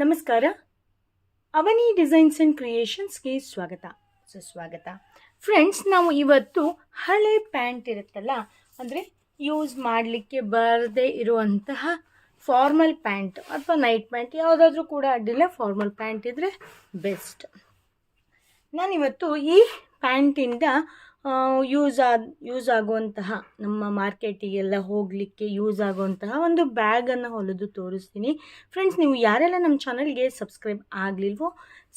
ನಮಸ್ಕಾರ. ಅವನಿ designs and ಕ್ರಿಯೇಷನ್ಸ್ಗೆ ಸ್ವಾಗತ. ಸುಸ್ವಾಗತ. ಫ್ರೆಂಡ್ಸ್, ನಾವು ಇವತ್ತು ಹಳೆ ಪ್ಯಾಂಟ್ ಇರುತ್ತಲ್ಲ, ಅಂದರೆ ಯೂಸ್ ಮಾಡಲಿಕ್ಕೆ ಬರದೇ ಇರುವಂತಹ ಫಾರ್ಮಲ್ ಪ್ಯಾಂಟ್ ಅಥವಾ ನೈಟ್ ಪ್ಯಾಂಟ್, ಯಾವುದಾದ್ರೂ ಕೂಡ ಅಡ್ಡಿಲ್ಲ, ಫಾರ್ಮಲ್ ಪ್ಯಾಂಟ್ ಇದ್ದರೆ ಬೆಸ್ಟ್. ನಾನಿವತ್ತು ಈ ಪ್ಯಾಂಟಿಂದ ಯೂಸ್ ಆದ ಯೂಸ್ ಆಗುವಂತಹ ನಮ್ಮ ಮಾರ್ಕೆಟಿಗೆಲ್ಲ ಹೋಗಲಿಕ್ಕೆ ಯೂಸ್ ಆಗುವಂತಹ ಒಂದು ಬ್ಯಾಗನ್ನು ಹೊಲಿದು ತೋರಿಸ್ತೀನಿ. ಫ್ರೆಂಡ್ಸ್ ನೀವು ಯಾರೆಲ್ಲ ನಮ್ಮ ಚಾನಲ್ಗೆ ಸಬ್ಸ್ಕ್ರೈಬ್ ಆಗಲಿಲ್ವೋ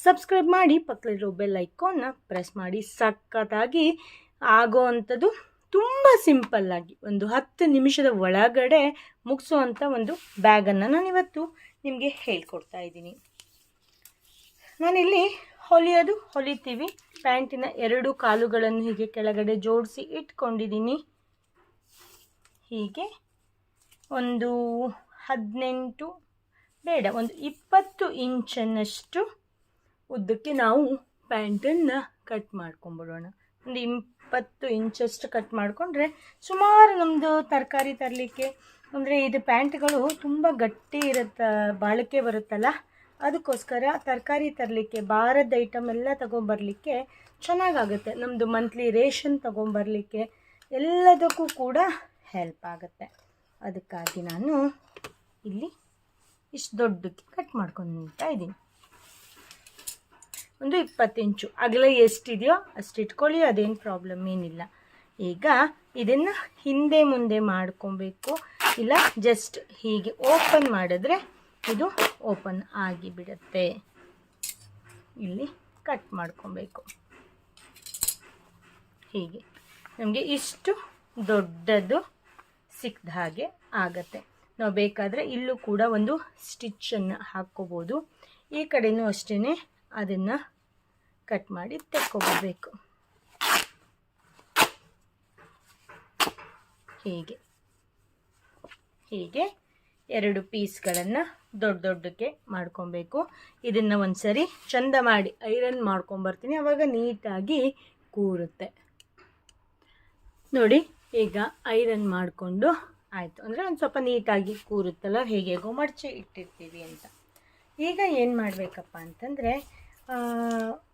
ಸಬ್ಸ್ಕ್ರೈಬ್ ಮಾಡಿ, ಪಕ್ಕದಲ್ಲಿರೋ ಬೆಲ್ ಐಕಾನ್ನ ಪ್ರೆಸ್ ಮಾಡಿ. ಸಖತ್ತಾಗಿ ಆಗೋ ಅಂಥದ್ದು ತುಂಬ ಸಿಂಪಲ್ಲಾಗಿ ಒಂದು ಹತ್ತು ನಿಮಿಷದ ಒಳಗಡೆ ಮುಗಿಸುವಂಥ ಒಂದು ಬ್ಯಾಗನ್ನು ನಾನಿವತ್ತು ನಿಮಗೆ ಹೇಳ್ಕೊಡ್ತಾ ಇದ್ದೀನಿ. ನಾನಿಲ್ಲಿ ಹೊಲಿಯೋದು, ಹೊಲಿತೀವಿ. ಪ್ಯಾಂಟಿನ ಎರಡು ಕಾಲುಗಳನ್ನು ಹೀಗೆ ಕೆಳಗಡೆ ಜೋಡಿಸಿ ಇಟ್ಕೊಂಡಿದ್ದೀನಿ. ಹೀಗೆ ಒಂದು ಹದಿನೆಂಟು, ಬೇಡ, ಒಂದು ಇಪ್ಪತ್ತು ಇಂಚನ್ನಷ್ಟು ಉದ್ದಕ್ಕೆ ನಾವು ಪ್ಯಾಂಟನ್ನು ಕಟ್ ಮಾಡ್ಕೊಂಬಿಡೋಣ. ಒಂದು ಇಪ್ಪತ್ತು ಇಂಚಷ್ಟು ಕಟ್ ಮಾಡಿಕೊಂಡ್ರೆ ಸುಮಾರು ನಮ್ಮದು ತರಕಾರಿ ತರಲಿಕ್ಕೆ, ಅಂದರೆ ಇದು ಪ್ಯಾಂಟ್ಗಳು ತುಂಬ ಗಟ್ಟಿ ಇರುತ್ತೆ, ಬಾಳಿಕೆ ಬರುತ್ತಲ್ಲ ಅದಕ್ಕೋಸ್ಕರ ತರಕಾರಿ ತರಲಿಕ್ಕೆ ಭಾರದ ಐಟಮ್ ಎಲ್ಲ ತೊಗೊಂಬರ್ಲಿಕ್ಕೆ ಚೆನ್ನಾಗಾಗುತ್ತೆ. ನಮ್ಮದು ಮಂತ್ಲಿ ರೇಷನ್ ತೊಗೊಂಬರ್ಲಿಕ್ಕೆ ಎಲ್ಲದಕ್ಕೂ ಕೂಡ ಹೆಲ್ಪ್ ಆಗುತ್ತೆ. ಅದಕ್ಕಾಗಿ ನಾನು ಇಲ್ಲಿ ಇಷ್ಟು ದೊಡ್ಡಕ್ಕೆ ಕಟ್ ಮಾಡ್ಕೊತಾ ಇದ್ದೀನಿ. ಒಂದು ಇಪ್ಪತ್ತು ಇಂಚು. ಅಗಲ ಎಷ್ಟಿದೆಯೋ ಅಷ್ಟು ಇಟ್ಕೊಳ್ಳಿ, ಅದೇನು ಪ್ರಾಬ್ಲಮ್ ಏನಿಲ್ಲ. ಈಗ ಇದನ್ನು ಹಿಂದೆ ಮುಂದೆ ಮಾಡ್ಕೊಬೇಕು. ಇಲ್ಲ ಜಸ್ಟ್ ಹೀಗೆ ಓಪನ್ ಮಾಡಿದ್ರೆ ಇದು ಓಪನ್ ಆಗಿಬಿಡುತ್ತೆ. ಇಲ್ಲಿ ಕಟ್ ಮಾಡ್ಕೊಬೇಕು. ಹೀಗೆ. ನಮಗೆ ಇಷ್ಟು ದೊಡ್ಡದು ಸಿಕ್ಕಿದ ಹಾಗೆ ಆಗತ್ತೆ. ನಾವು ಬೇಕಾದರೆ ಇಲ್ಲೂ ಕೂಡ ಒಂದು ಸ್ಟಿಚ್ಚನ್ನು ಹಾಕ್ಕೋಬೋದು. ಈ ಕಡೆಯೂ ಅಷ್ಟೇ ಅದನ್ನು ಕಟ್ ಮಾಡಿ ತೆಕ್ಕೋಬೇಕು. ಹೀಗೆ. ಹೀಗೆ ಎರಡು ಪೀಸ್ಗಳನ್ನು ದೊಡ್ಡ ದೊಡ್ಡಕ್ಕೆ ಮಾಡ್ಕೊಬೇಕು. ಇದನ್ನು ಒಂದು ಸರಿ ಚಂದ ಮಾಡಿ ಐರನ್ ಮಾಡ್ಕೊಂಬರ್ತೀನಿ. ಆವಾಗ ನೀಟಾಗಿ ಕೂರುತ್ತೆ. ನೋಡಿ, ಈಗ ಐರನ್ ಮಾಡಿಕೊಂಡು ಆಯಿತು. ಅಂದರೆ ಒಂದು ಸ್ವಲ್ಪ ನೀಟಾಗಿ ಕೂರುತ್ತಲ್ಲ, ಹೇಗೆ ಹೇಗೋ ಮಡಚಿ ಇಟ್ಟಿರ್ತೀವಿ ಅಂತ. ಈಗ ಏನು ಮಾಡಬೇಕಪ್ಪ ಅಂತಂದರೆ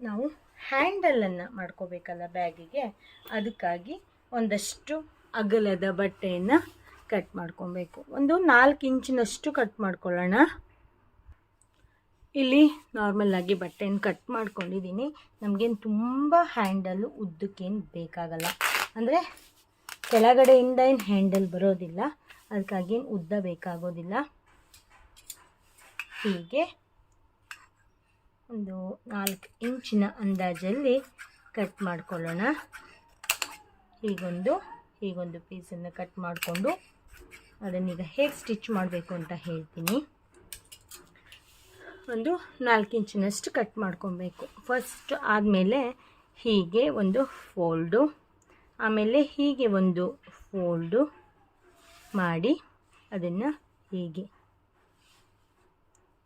ನಾವು ಹ್ಯಾಂಡಲನ್ನು ಮಾಡ್ಕೋಬೇಕಲ್ಲ ಬ್ಯಾಗಿಗೆ. ಅದಕ್ಕಾಗಿ ಒಂದಷ್ಟು ಅಗಲದ ಬಟ್ಟೆಯನ್ನು ಕಟ್ ಮಾಡ್ಕೊಬೇಕು. ಒಂದು ನಾಲ್ಕು ಇಂಚಿನಷ್ಟು ಕಟ್ ಮಾಡ್ಕೊಳ್ಳೋಣ. ಇಲ್ಲಿ ನಾರ್ಮಲ್ಲಾಗಿ ಬಟ್ಟೆನ ಕಟ್ ಮಾಡ್ಕೊಂಡಿದ್ದೀನಿ. ನಮಗೇನು ತುಂಬ ಹ್ಯಾಂಡಲ್ಲು ಉದ್ದಕ್ಕೇನು ಬೇಕಾಗಲ್ಲ. ಅಂದರೆ ಕೆಳಗಡೆಯಿಂದ ಏನು ಹ್ಯಾಂಡಲ್ ಬರೋದಿಲ್ಲ. ಅದಕ್ಕಾಗಿ ಏನು ಉದ್ದ ಬೇಕಾಗೋದಿಲ್ಲ. ಹೀಗೆ ಒಂದು ನಾಲ್ಕು ಇಂಚಿನ ಅಂದಾಜಲ್ಲಿ ಕಟ್ ಮಾಡ್ಕೊಳ್ಳೋಣ. ಹೀಗೊಂದು ಹೀಗೊಂದು ಪೀಸನ್ನು ಕಟ್ ಮಾಡಿಕೊಂಡು ಅದನ್ನೀಗ ಹೇಗೆ ಸ್ಟಿಚ್ ಮಾಡಬೇಕು ಅಂತ ಹೇಳ್ತೀನಿ. ಒಂದು ನಾಲ್ಕು ಇಂಚಿನಷ್ಟು ಕಟ್ ಮಾಡ್ಕೊಬೇಕು. ಫಸ್ಟ್ ಆದಮೇಲೆ ಹೀಗೆ ಒಂದು ಫೋಲ್ಡು, ಆಮೇಲೆ ಹೀಗೆ ಒಂದು ಫೋಲ್ಡು ಮಾಡಿ ಅದನ್ನು ಹೀಗೆ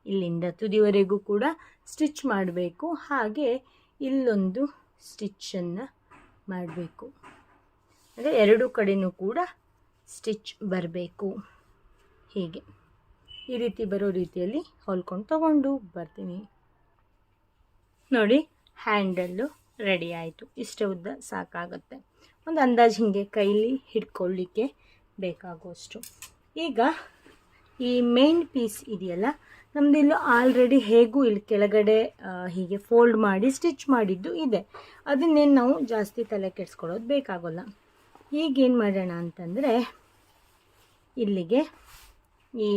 ಇಲ್ಲಿಂದ ತುದಿವರೆಗೂ ಕೂಡ ಸ್ಟಿಚ್ ಮಾಡಬೇಕು. ಹಾಗೆ ಇಲ್ಲೊಂದು ಸ್ಟಿಚ್ಚನ್ನು ಮಾಡಬೇಕು. ಅಂದರೆ ಎರಡು ಕಡೆಯೂ ಕೂಡ ಸ್ಟಿಚ್ ಬರಬೇಕು. ಹೀಗೆ. ಈ ರೀತಿ ಬರೋ ರೀತಿಯಲ್ಲಿ ಹೊಲ್ಕೊಂಡು ತಗೊಂಡು ಬರ್ತೀನಿ. ನೋಡಿ, ಹ್ಯಾಂಡಲ್ಲು ರೆಡಿ ಆಯಿತು. ಇಷ್ಟ ಉದ್ದ ಸಾಕಾಗುತ್ತೆ. ಒಂದು ಅಂದಾಜು ಹೀಗೆ ಕೈಲಿ ಹಿಡ್ಕೊಳ್ಳಿಕ್ಕೆ ಬೇಕಾಗುವಷ್ಟು. ಈಗ ಈ ಮೇನ್ ಪೀಸ್ ಇದೆಯಲ್ಲ ನಮ್ಮದಿಲ್ಲೂ ಆಲ್ರೆಡಿ ಹೇಗೂ ಇಲ್ಲಿ ಕೆಳಗಡೆ ಹೀಗೆ ಫೋಲ್ಡ್ ಮಾಡಿ ಸ್ಟಿಚ್ ಮಾಡಿದ್ದು ಇದೆ. ಅದನ್ನೇನು ನಾವು ಜಾಸ್ತಿ ತಲೆ ಕೆಡಿಸ್ಕೊಳ್ಳೋದು ಬೇಕಾಗೋಲ್ಲ. ಈಗೇನು ಮಾಡೋಣ ಅಂತಂದರೆ ಇಲ್ಲಿಗೆ ಈ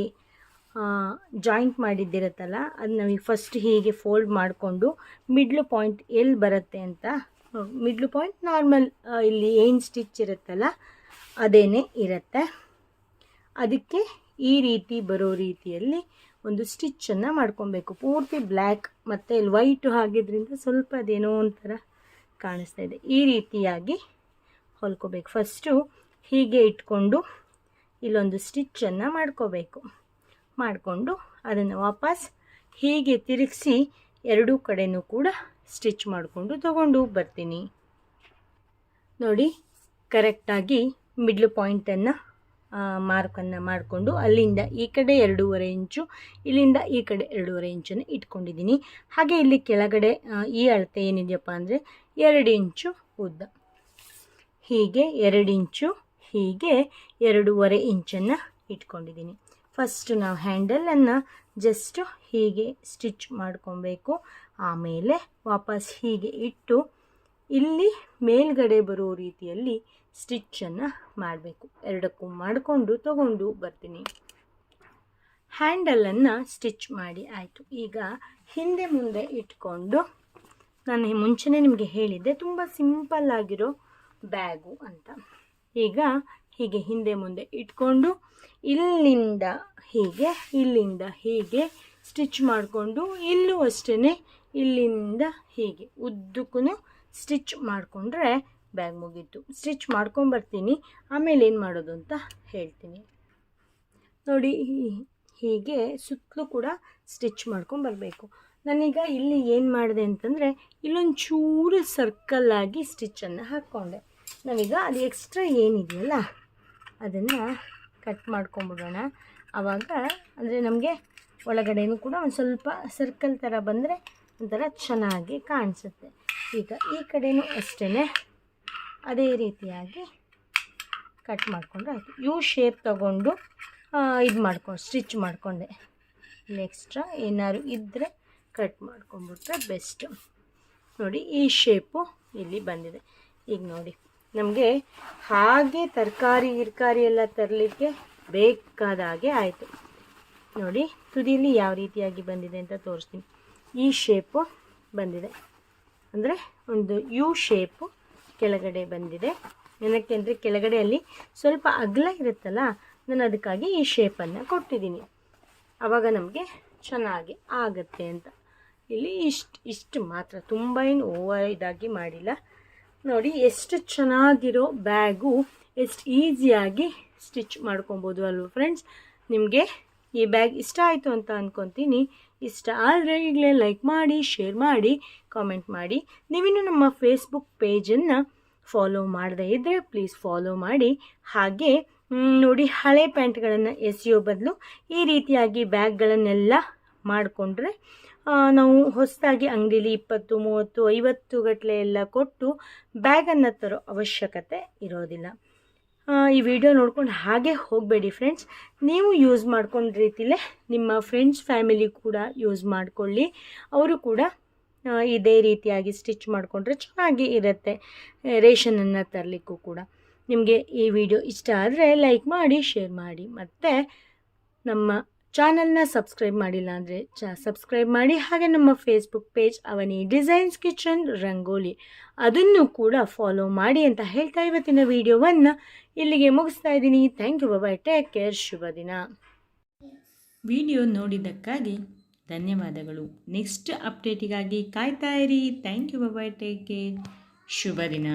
ಜಾಯಿಂಟ್ ಮಾಡಿದ್ದಿರುತ್ತಲ್ಲ, ಅದು ನಮಗೆ ಫಸ್ಟ್ ಹೀಗೆ ಫೋಲ್ಡ್ ಮಾಡಿಕೊಂಡು ಮಿಡ್ಲು ಪಾಯಿಂಟ್ ಎಲ್ಲಿ ಬರುತ್ತೆ ಅಂತ ಮಿಡ್ಲು ಪಾಯಿಂಟ್ ನಾರ್ಮಲ್ ಇಲ್ಲಿ ಏನು ಸ್ಟಿಚ್ ಇರುತ್ತಲ್ಲ, ಅದೇನೇ ಇರುತ್ತೆ. ಅದಕ್ಕೆ ಈ ರೀತಿ ಬರೋ ರೀತಿಯಲ್ಲಿ ಒಂದು ಸ್ಟಿಚ್ಚನ್ನು ಮಾಡ್ಕೊಬೇಕು. ಪೂರ್ತಿ ಬ್ಲ್ಯಾಕ್ ಮತ್ತು ಇಲ್ಲಿ ವೈಟು ಹಾಕಿದ್ರಿಂದ ಸ್ವಲ್ಪ ಅದೇನೋ ಒಂಥರ ಕಾಣಿಸ್ತಾ ಇದೆ. ಈ ರೀತಿಯಾಗಿ ಹೊಲ್ಕೋಬೇಕು. ಫಸ್ಟು ಹೀಗೆ ಇಟ್ಕೊಂಡು ಇಲ್ಲೊಂದು ಸ್ಟಿಚ್ಚನ್ನು ಮಾಡ್ಕೋಬೇಕು. ಮಾಡಿಕೊಂಡು ಅದನ್ನು ವಾಪಸ್ ಹೀಗೆ ತಿರುಗಿಸಿ ಎರಡೂ ಕಡೆಯೂ ಕೂಡ ಸ್ಟಿಚ್ ಮಾಡಿಕೊಂಡು ತಗೊಂಡು ಬರ್ತೀನಿ. ನೋಡಿ ಕರೆಕ್ಟಾಗಿ ಮಿಡ್ಲ್ ಪಾಯಿಂಟನ್ನು ಮಾರ್ಕನ್ನು ಮಾಡಿಕೊಂಡು ಅಲ್ಲಿಂದ ಈ ಕಡೆ ಎರಡೂವರೆ ಇಂಚು, ಇಲ್ಲಿಂದ ಈ ಕಡೆ ಎರಡೂವರೆ ಇಂಚನ್ನು ಇಟ್ಕೊಂಡಿದ್ದೀನಿ. ಹಾಗೆ ಇಲ್ಲಿ ಕೆಳಗಡೆ ಈ ಅಳತೆ ಏನಿದೆಯಪ್ಪ ಅಂದರೆ ಎರಡು ಇಂಚು ಉದ್ದ. ಹೀಗೆ ಎರಡು ಇಂಚು, ಹೀಗೆ ಎರಡೂವರೆ ಇಂಚನ್ನು ಇಟ್ಕೊಂಡಿದ್ದೀನಿ. ಫಸ್ಟ್ ನಾವು ಹ್ಯಾಂಡಲನ್ನು ಜಸ್ಟು ಹೀಗೆ ಸ್ಟಿಚ್ ಮಾಡ್ಕೊಬೇಕು. ಆಮೇಲೆ ವಾಪಸ್ ಹೀಗೆ ಇಟ್ಟು ಇಲ್ಲಿ ಮೇಲ್ಗಡೆ ಬರೋ ರೀತಿಯಲ್ಲಿ ಸ್ಟಿಚ್ಚನ್ನು ಮಾಡಬೇಕು. ಎರಡಕ್ಕೂ ಮಾಡಿಕೊಂಡು ತಗೊಂಡು ಬರ್ತೀನಿ. ಹ್ಯಾಂಡಲನ್ನು ಸ್ಟಿಚ್ ಮಾಡಿ ಆಯಿತು. ಈಗ ಹಿಂದೆ ಮುಂದೆ ಇಟ್ಕೊಂಡು, ನಾನು ಮುಂಚೆನೇ ನಿಮಗೆ ಹೇಳಿದ್ದೆ, ತುಂಬ ಸಿಂಪಲ್ ಆಗಿರೋ ಬ್ಯಾಗು ಅಂತ. ಈಗ ಹೀಗೆ ಹಿಂದೆ ಮುಂದೆ ಇಟ್ಕೊಂಡು ಇಲ್ಲಿಂದ ಹೀಗೆ ಇಲ್ಲಿಂದ ಹೀಗೆ ಸ್ಟಿಚ್ ಮಾಡಿಕೊಂಡು ಇಲ್ಲೂ ಅಷ್ಟೇ ಇಲ್ಲಿಂದ ಹೀಗೆ ಉದ್ದಕ್ಕೂ ಸ್ಟಿಚ್ ಮಾಡಿಕೊಂಡ್ರೆ ಬ್ಯಾಗ್ ಮುಗೀತು. ಸ್ಟಿಚ್ ಮಾಡ್ಕೊಂಬರ್ತೀನಿ, ಆಮೇಲೆ ಏನು ಮಾಡೋದು ಅಂತ ಹೇಳ್ತೀನಿ. ನೋಡಿ ಹೀಗೆ ಸುತ್ತಲೂ ಕೂಡ ಸ್ಟಿಚ್ ಮಾಡ್ಕೊಂಬರ್ಬೇಕು. ನಾನೀಗ ಇಲ್ಲಿ ಏನು ಮಾಡಿದೆ ಅಂತಂದರೆ ಇಲ್ಲೊಂದು ಚೂರು ಸರ್ಕಲ್ಲಾಗಿ ಸ್ಟಿಚ್ಚನ್ನು ಹಾಕ್ಕೊಂಡೆ. ನಾವೀಗ ಅದು ಎಕ್ಸ್ಟ್ರಾ ಏನಿದೆಯಲ್ಲ, ಅದನ್ನು ಕಟ್ ಮಾಡ್ಕೊಂಬಿಡೋಣ. ಆವಾಗ ಅಂದರೆ ನಮಗೆ ಒಳಗಡೆನೂ ಕೂಡ ಒಂದು ಸ್ವಲ್ಪ ಸರ್ಕಲ್ ಥರ ಬಂದರೆ ಒಂಥರ ಚೆನ್ನಾಗಿ ಕಾಣಿಸುತ್ತೆ. ಈಗ ಈ ಕಡೆಯೂ ಅಷ್ಟೇ ಅದೇ ರೀತಿಯಾಗಿ ಕಟ್ ಮಾಡಿಕೊಂಡ್ರೆ ಆಯಿತು. ಯು ಶೇಪ್ ತಗೊಂಡು ಇದು ಮಾಡ್ಕೊ ಸ್ಟಿಚ್ ಮಾಡಿಕೊಂಡೆ. ಇಲ್ಲಿ ಎಕ್ಸ್ಟ್ರಾ ಏನಾದ್ರು ಇದ್ದರೆ ಕಟ್ ಮಾಡ್ಕೊಂಬಿಟ್ರೆ ಬೆಸ್ಟ್ ನೋಡಿ ಈ ಶೇಪು ಇಲ್ಲಿ ಬಂದಿದೆ. ಈಗ ನೋಡಿ. ನಮಗೆ ಹಾಗೆ ತರಕಾರಿ, ಗಿರ್ಕಾರಿ ಎಲ್ಲ ತರಲಿಕ್ಕೆ ಬೇಕಾದ ಹಾಗೆ ಆಯಿತು. ನೋಡಿ, ತುದಿಯಲ್ಲಿ ಯಾವ ರೀತಿಯಾಗಿ ಬಂದಿದೆ ಅಂತ ತೋರಿಸ್ತೀನಿ. ಈ ಶೇಪು ಬಂದಿದೆ. ಅಂದರೆ ಒಂದು ಯು ಶೇಪು ಕೆಳಗಡೆ ಬಂದಿದೆ. ಏನಕ್ಕೆ ಅಂದರೆ ಕೆಳಗಡೆಯಲ್ಲಿ ಸ್ವಲ್ಪ ಅಗಲ ಇರುತ್ತಲ್ಲ, ನಾನು ಅದಕ್ಕಾಗಿ ಈ ಶೇಪನ್ನು ಕೊಟ್ಟಿದ್ದೀನಿ. ಆವಾಗ ನಮಗೆ ಚೆನ್ನಾಗಿ ಆಗುತ್ತೆ ಅಂತ. ಇಲ್ಲಿ ಇಷ್ಟು ಇಷ್ಟು ಮಾತ್ರ. ತುಂಬ ಏನು ಓವರ್ ಇದಾಗಿ ಮಾಡಿಲ್ಲ. ನೋಡಿ, ಎಷ್ಟು ಚೆನ್ನಾಗಿರೋ ಬ್ಯಾಗು, ಎಷ್ಟು ಈಸಿಯಾಗಿ ಸ್ಟಿಚ್ ಮಾಡ್ಕೊಬೋದು ಅಲ್ವ ಫ್ರೆಂಡ್ಸ್? ನಿಮಗೆ ಈ ಬ್ಯಾಗ್ ಇಷ್ಟ ಆಯಿತು ಅಂತ ಅಂದ್ಕೊತೀನಿ ಇಷ್ಟ ಆದರೆ ಈಗಲೇ ಲೈಕ್ ಮಾಡಿ, ಶೇರ್ ಮಾಡಿ, ಕಾಮೆಂಟ್ ಮಾಡಿ. ನೀವಿನ್ನು ನಮ್ಮ ಫೇಸ್ಬುಕ್ ಪೇಜನ್ನು ಫಾಲೋ ಮಾಡದೇ ಇದ್ದರೆ ಪ್ಲೀಸ್ ಫಾಲೋ ಮಾಡಿ. ಹಾಗೆ ನೋಡಿ, ಹಳೆ ಪ್ಯಾಂಟ್ಗಳನ್ನು ಎಸೆಯೋ ಬದಲು ಈ ರೀತಿಯಾಗಿ ಬ್ಯಾಗ್ಗಳನ್ನೆಲ್ಲ ಮಾಡಿಕೊಂಡ್ರೆ ನಾವು ಹೊಸದಾಗಿ ಅಂಗಡಿಲಿ ಇಪ್ಪತ್ತು, ಮೂವತ್ತು, ಐವತ್ತು ಗಟ್ಟಲೆ ಎಲ್ಲ ಕೊಟ್ಟು ಬ್ಯಾಗನ್ನು ತರೋ ಅವಶ್ಯಕತೆ ಇರೋದಿಲ್ಲ. ಈ ವಿಡಿಯೋ ನೋಡ್ಕೊಂಡು ಹಾಗೆ ಹೋಗಬೇಡಿ ಫ್ರೆಂಡ್ಸ್ ನೀವು ಯೂಸ್ ಮಾಡ್ಕೊಂಡ ರೀತಿಲೇ ನಿಮ್ಮ ಫ್ರೆಂಡ್ಸ್ ಫ್ಯಾಮಿಲಿ ಕೂಡ ಯೂಸ್ ಮಾಡಿಕೊಳ್ಳಿ. ಅವರು ಕೂಡ ಇದೇ ರೀತಿಯಾಗಿ ಸ್ಟಿಚ್ ಮಾಡಿಕೊಂಡ್ರೆ ಚೆನ್ನಾಗಿ ಇರುತ್ತೆ ರೇಷನನ್ನು ತರಲಿಕ್ಕೂ ಕೂಡ. ನಿಮಗೆ ಈ ವಿಡಿಯೋ ಇಷ್ಟ ಆದರೆ ಲೈಕ್ ಮಾಡಿ ಶೇರ್ ಮಾಡಿ. ಮತ್ತು ನಮ್ಮ ಚಾನಲ್ನ ಸಬ್ಸ್ಕ್ರೈಬ್ ಮಾಡಿಲ್ಲ ಅಂದರೆ ಚ, ಸಬ್ಸ್ಕ್ರೈಬ್ ಮಾಡಿ. ಹಾಗೆ ನಮ್ಮ Facebook page Avani designs kitchen Rangoli. ಅದನ್ನು ಕೂಡ ಫಾಲೋ ಮಾಡಿ ಅಂತ ಹೇಳ್ತಾ ಇವತ್ತಿನ ವಿಡಿಯೋವನ್ನು ಇಲ್ಲಿಗೆ ಮುಗಿಸ್ತಾ ಇದ್ದೀನಿ. Thank you bye take care ಶುಭ ದಿನ. ವಿಡಿಯೋ ನೋಡಿದ್ದಕ್ಕಾಗಿ ಧನ್ಯವಾದಗಳು. ನೆಕ್ಸ್ಟ್ ಅಪ್ಡೇಟಿಗಾಗಿ ಕಾಯ್ತಾ ಇರಿ. Thank you bye take care ಶುಭ ದಿನ.